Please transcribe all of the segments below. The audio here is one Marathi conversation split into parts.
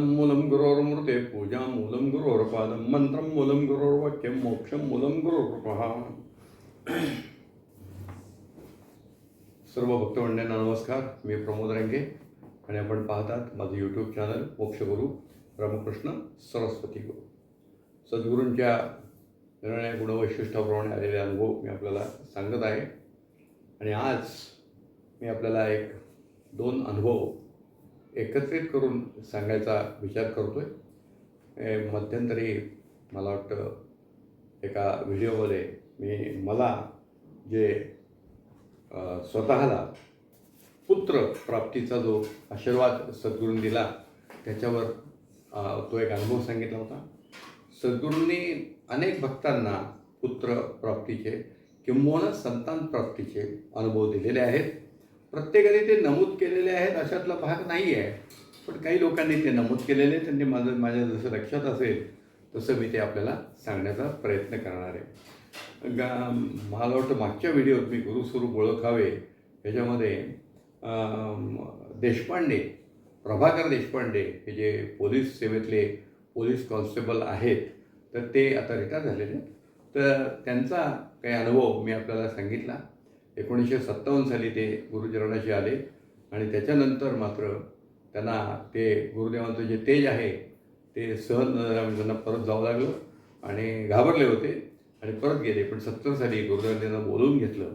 मूलं गुरोर्मृते पूजा मूलं गुरोर्पादं मन्त्रं मूलं गुरोर्वाक्यं मोक्षं मूलं गुरोर्पः सर्व भक्तवंड्यांना नमस्कार मी प्रमोद रंगे आणि आपण पाहतात माझं यूट्यूब चॅनल मोक्षगुरू रामकृष्ण सरस्वती गुरु. सद्गुरूंच्या निर्णय गुणवैशिष्ट्याप्रमाणे आलेले अनुभव मी आपल्याला सांगत आहे. आणि आज मी आपल्याला एक दोन अनुभव एकत्रित करून सांगायचा विचार करतो आहे मध्यंतरी मला वाटतं एका व्हिडिओमध्ये मी मला जे स्वतःला पुत्र प्राप्तीचा जो आशीर्वाद सद्गुरूंनी दिला त्याच्यावर तो एक अनुभव सांगितला होता. सद्गुरूंनी अनेक भक्तांना पुत्र प्राप्तीचे किंबहुना संतान प्राप्तीचे अनुभव दिलेले आहेत. प्रत्येकाने ते नमूद केलेले आहेत अशातला भाग नाही आहे. पण काही लोकांनी ते नमूद केलेले त्यांनी माझं माझ्या जसं लक्षात असेल तसं मी ते आपल्याला सांगण्याचा प्रयत्न करणार आहे. गा मला वाटतं मागच्या व्हिडिओत मी गुरुस्वरूप ओळखावे याच्यामध्ये देशपांडे प्रभाकर देशपांडे हे जे पोलीस सेवेतले पोलीस कॉन्स्टेबल आहेत तर ते आता रिटायर झालेले तर त्यांचा काही अनुभव मी आपल्याला सांगितला. एकोणीसशे सत्तावन्न साली ते गुरुचरणाशी आले आणि त्याच्यानंतर मात्र त्यांना ते गुरुदेवांचं जे तेज आहे ते सहन त्यांना परत जावं लागलं आणि घाबरले होते आणि परत गेले. पण सत्तर साली गुरुदेवांनी त्यांना बोलवून घेतलं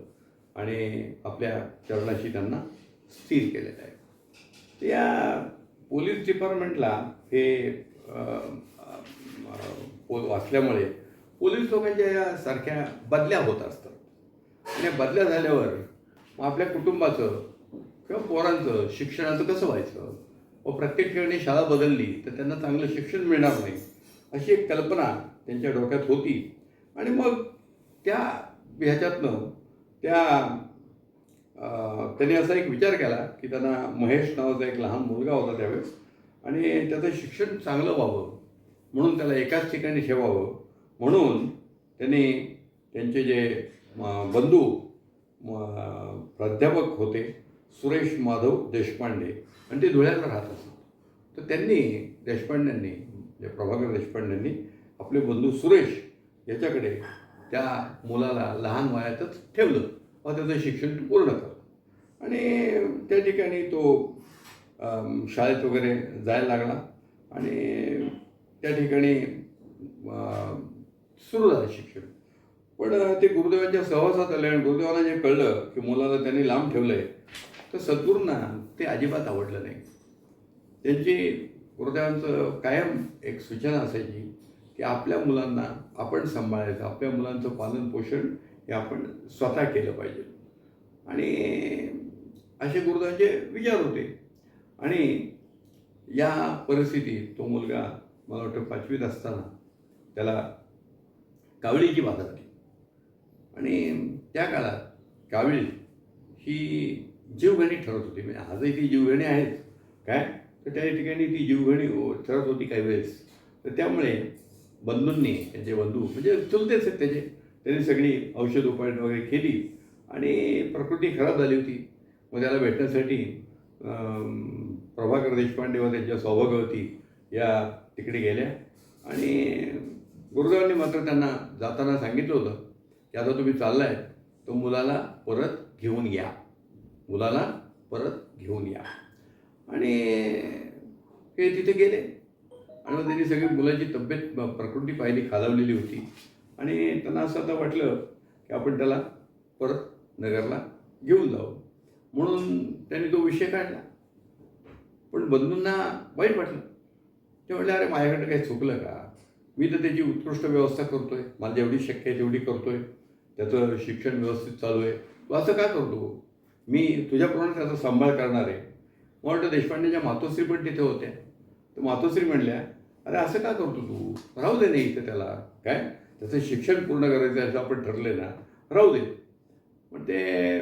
आणि आपल्या चरणाशी त्यांना स्थिर केलेलं आहे. या पोलीस डिपार्टमेंटला हे अं, पो वाचल्यामुळे पोलीस लोकांच्या या सारख्या बदल्या होत असतात. आणि या बदल्या झाल्यावर मग आपल्या कुटुंबाचं किंवा पोरांचं शिक्षणाचं कसं व्हायचं? व प्रत्येक ठिकाणी शाळा बदलली तर त्यांना चांगलं शिक्षण मिळणार नाही. अशी एक कल्पना त्यांच्या डोक्यात होती. आणि मग त्या ह्याच्यातनं त्या त्यांनी असा एक विचार केला की त्यांना महेश नावाचा एक लहान मुलगा होता त्यावेळेस आणि त्याचं शिक्षण चांगलं व्हावं. म्हणून त्याला एकाच ठिकाणी ठेवावं. म्हणून त्यांनी त्यांचे जे बंधू प्राध्यापक होते सुरेश माधव देशपांडे. आणि ते धुळ्याला राहत असत तर त्यांनी देशपांड्यांनी जे प्रभाकर देशपांड्यांनी आपले बंधू सुरेश याच्याकडे त्या मुलाला लहान वयातच ठेवलं. व त्याचं शिक्षण पूर्ण कर आणि त्या ठिकाणी तो शाळेत वगैरे जायला लागला. आणि त्या ठिकाणी सुरू झालं शिक्षण. पण ते गुरुदेवांच्या सहवासात आले आणि गुरुदेवांना जे कळलं की मुलाला त्यांनी लांब ठेवलं आहे तर सद्गुरूंना ते अजिबात आवडलं नाही. त्यांची गुरुदेवांचं कायम एक सूचना असायची की आपल्या मुलांना आपण सांभाळायचं आपल्या मुलांचं पालन पोषण हे आपण स्वतः केलं पाहिजे. आणि असे गुरुदेवांचे विचार होते. आणि या परिस्थितीत तो मुलगा मला वाटतं पाचवीत असताना त्याला कावळीची बाधा आणि त्या काळात कावीळ ही जीवघणी ठरत होती. म्हणजे आजही ती जीवघणी आहेत. काय? तर त्या ठिकाणी ती जीवघणी हो, ठरत होती काही वेळेस. तर त्यामुळे बंधूंनी त्यांचे बंधू म्हणजे चुलतेच आहेत त्याचे. त्यांनी सगळी औषध उपाय वगैरे केली आणि प्रकृती खराब झाली होती. मग त्याला भेटण्यासाठी प्रभाकर देशपांडे व त्यांच्या सौभाग्यवती या तिकडे गेल्या. आणि गुरुदेवांनी मात्र त्यांना जाताना सांगितलं होतं. की आता तुम्ही चाललाय तो मुलाला परत घेऊन या. मुलाला परत घेऊन या. आणि हे तिथे गेले. आणि मग त्यांनी सगळी मुलाची तब्येत प्रकृती पाहिली खालावलेली होती. आणि त्यांना असं आता वाटलं की आपण त्याला परत नगरला घेऊन जाऊ म्हणून त्यांनी तो विषय काढला. पण बंधूंना वाईट वाटलं. ते म्हटलं अरे माझ्याकडे काही चुकलं का? मी तर त्याची उत्कृष्ट व्यवस्था करतोय. मला जेवढी शक्य आहे तेवढी करतोय. त्याचं शिक्षण व्यवस्थित चालू आहे. तू असं का करतो? मी तुझ्याप्रमाणे त्याचा सांभाळ करणार आहे? मला वाटतं देशपांडेच्या मातोश्री पण तिथे होत्या. तर मातोश्री म्हणल्या अरे असं का करतो तू? राहू दे नाही इथं त्याला. काय? त्याचं शिक्षण पूर्ण करायचं असं आपण ठरले ना? राहू दे. पण ते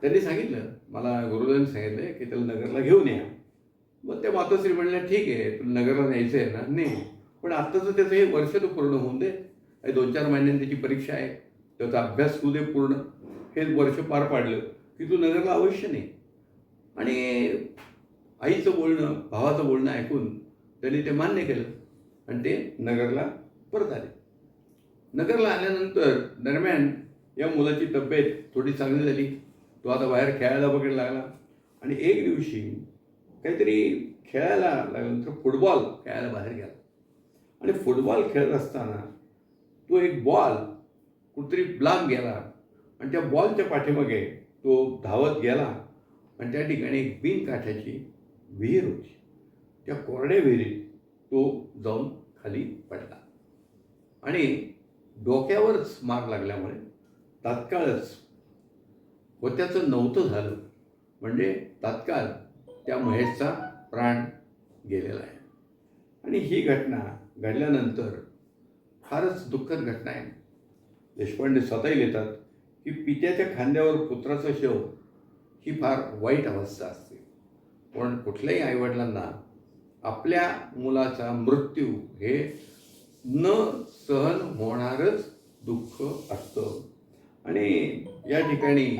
त्यांनी सांगितलं मला गुरुदेवांनी सांगितलं की त्याला नगरला घेऊन या. मग त्या मातोश्री म्हणल्या ठीक आहे नगरला न्यायचं आहे ना. नाही. पण आत्ताचं त्याचं हे वर्ष तर पूर्ण होऊन दे. दोन चार महिन्यांनी त्याची परीक्षा आहे. त्याचा अभ्यास होऊ दे पूर्ण. हे वर्ष पार पाडलं की तू नगरला अवश्य नाही आणि आईचं बोलणं भावाचं बोलणं ऐकून त्यांनी ते मान्य केलं आणि ते नगरला परत आले. नगरला आल्यानंतर दरम्यान या मुलाची तब्येत थोडी चांगली झाली. तो आता बाहेर खेळायला वगैरे लागला. आणि एक दिवशी काहीतरी खेळायला लागल्यानंतर फुटबॉल खेळायला बाहेर गेला. आणि फुटबॉल खेळत असताना तो एक बॉल कुठतरी लांब गेला. आणि त्या बॉलच्या पाठीमागे तो धावत गेला. आणि त्या ठिकाणी एक बिनकाठ्याची विहीर होती. त्या कोरड्या विहिरीत तो जाऊन खाली पडला. आणि डोक्यावरच मार लागल्यामुळे तात्काळच होत्याचं नव्हतं झालं. म्हणजे तात्काळ त्या महेशचा प्राण गेलेला आहे. आणि ही घटना घडल्यानंतर फारच दुःखद घटना आहे. देशपांडे स्वतःही लिहितात की पित्याच्या खांद्यावर पुत्राचं शव ही फार वाईट अवस्था असते. पण कुठल्याही आईवडिलांना आपल्या मुलाचा मृत्यू हे न सहन होणारच दुःख असतं. आणि या ठिकाणी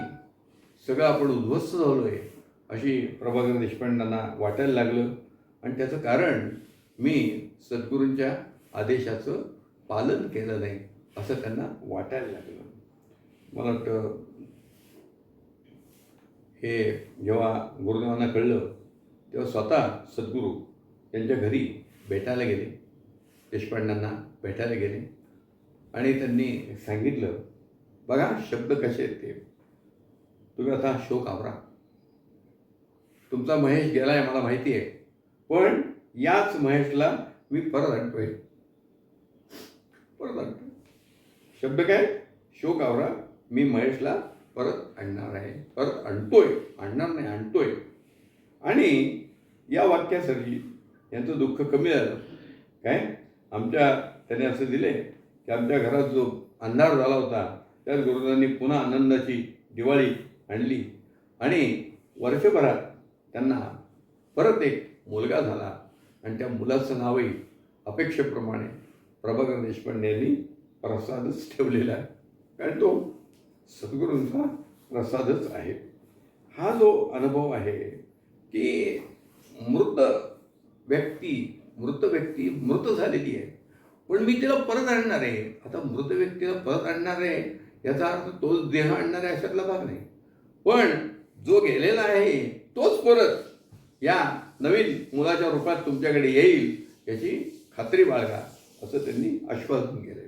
सगळं आपण उद्ध्वस्त झालो आहे अशी प्रभाकर देशपांडांना वाटायला लागलं. आणि त्याचं कारण मी सद्गुरूंच्या आदेशाचं पालन केलं नाही असं त्यांना वाटायला लागलं. मला वाटतं हे जेव्हा गुरुदेवांना कळलं तेव्हा स्वतः सद्गुरू त्यांच्या घरी भेटायला गेले. देशपांडांना भेटायला गेले. आणि त्यांनी सांगितलं बघा शब्द कसे आहेत ते. तुम्ही आता शोक आवरा तुमचा महेश गेला आहे मला माहिती आहे. पण याच महेशला मी परत आणतोय. परत आणतोय. शब्द काय? शोक आवरा. मी महेशला परत आणणार आहे. परत आणतोय. आणणार नाही आणतोय. आणि या वाक्यासाठी यांचं दुःख कमी झालं. काय? आमच्या त्याने असं दिले की आमच्या घरात जो अंधार झाला होता त्याच गुरुदांनी पुन्हा आनंदाची दिवाळी आणली. आणि वर्षभरात त्यांना परत एक मुलगा झाला आणि त्या मुलाचं नावही अपेक्षेप्रमाणे प्रभाकर देशपांडे यांनी प्रसादच ठेवलेला आहे. कारण तो सद्गुरूंचा प्रसादच आहे. हा जो अनुभव आहे की मृत व्यक्ती मृत व्यक्ती मृत झालेली आहे. पण मी तिला परत आणणार आहे. आता मृत व्यक्तीला परत आणणार आहे याचा अर्थ तोच देह आणणार आहे अशातला भाग नाही. पण जो गेलेला आहे तोच परत या नवीन मुलाच्या रूपात तुमच्याकडे येईल याची खात्री बाळगा असं त्यांनी आश्वासन केलं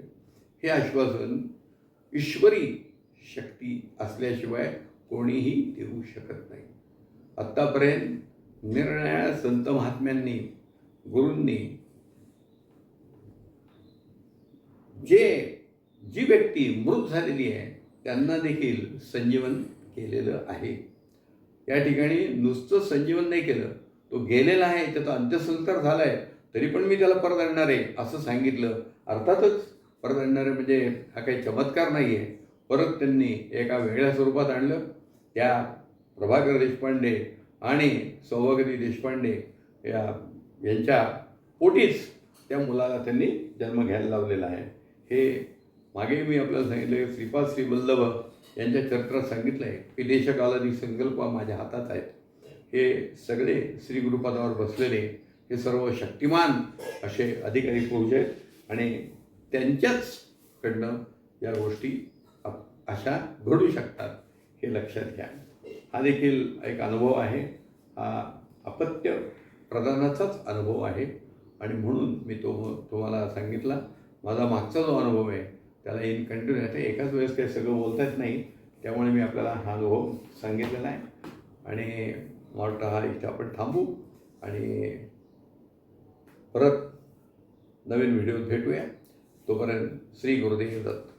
हे आश्वासन ईश्वरी शक्ती असल्याशिवाय कोणीही देऊ शकत नाही. आत्तापर्यंत निरनिराळ्या संत महात्म्यांनी गुरूंनी जे जी व्यक्ती मृत झालेली आहे त्यांना देखील संजीवन केलेलं आहे. या ठिकाणी नुसतं संजीवन नाही केलं. तो गेलेला आहे त्याचा अंत्यसंस्कार झाला आहे तरी पण मी त्याला परत आणणार आहे असं सांगितलं. अर्थातच परत आणणार आहे म्हणजे हा काही चमत्कार नाही आहे परत त्यांनी एका वेगळ्या स्वरूपात आणलं. त्या प्रभाकर देशपांडे आणि सौभागती देशपांडे या यांच्या पोटीच त्या मुलाला त्यांनी जन्म घ्यायला लावलेला आहे. हे मागे मी आपल्याला सांगितलं की श्रीपाद श्री वल्लभ यांच्या चरित्रात सांगितलं आहे की देशकालादी संकल्प माझ्या हातात आहेत हे सगळे श्री गुरुपदावर बसलेले हे सर्व शक्तिमान असे अधिकारी पुरुष आहेत आणि त्यांच्याच कडनं या गोष्टी अप- अशा घडू शकतात हे लक्षात घ्या. हा देखील एक अनुभव आहे. हा अपत्य प्रदानाचाच अनुभव आहे. आणि म्हणून मी तो तुम्हाला सांगितला माझा मागचा जो अनुभव आहे त्याला इन कंटिन्यू आहे एकाच वेळेस काही सगळं बोलता येत नाही त्यामुळे मी आपल्याला हा अनुभव सांगितलेला आहे. आणि मला वाटतं हा इथे आपण थांबू आणि परत नवीन व्हिडिओ भेटूया. तोपर्यंत श्री गुरुदेव दत्त.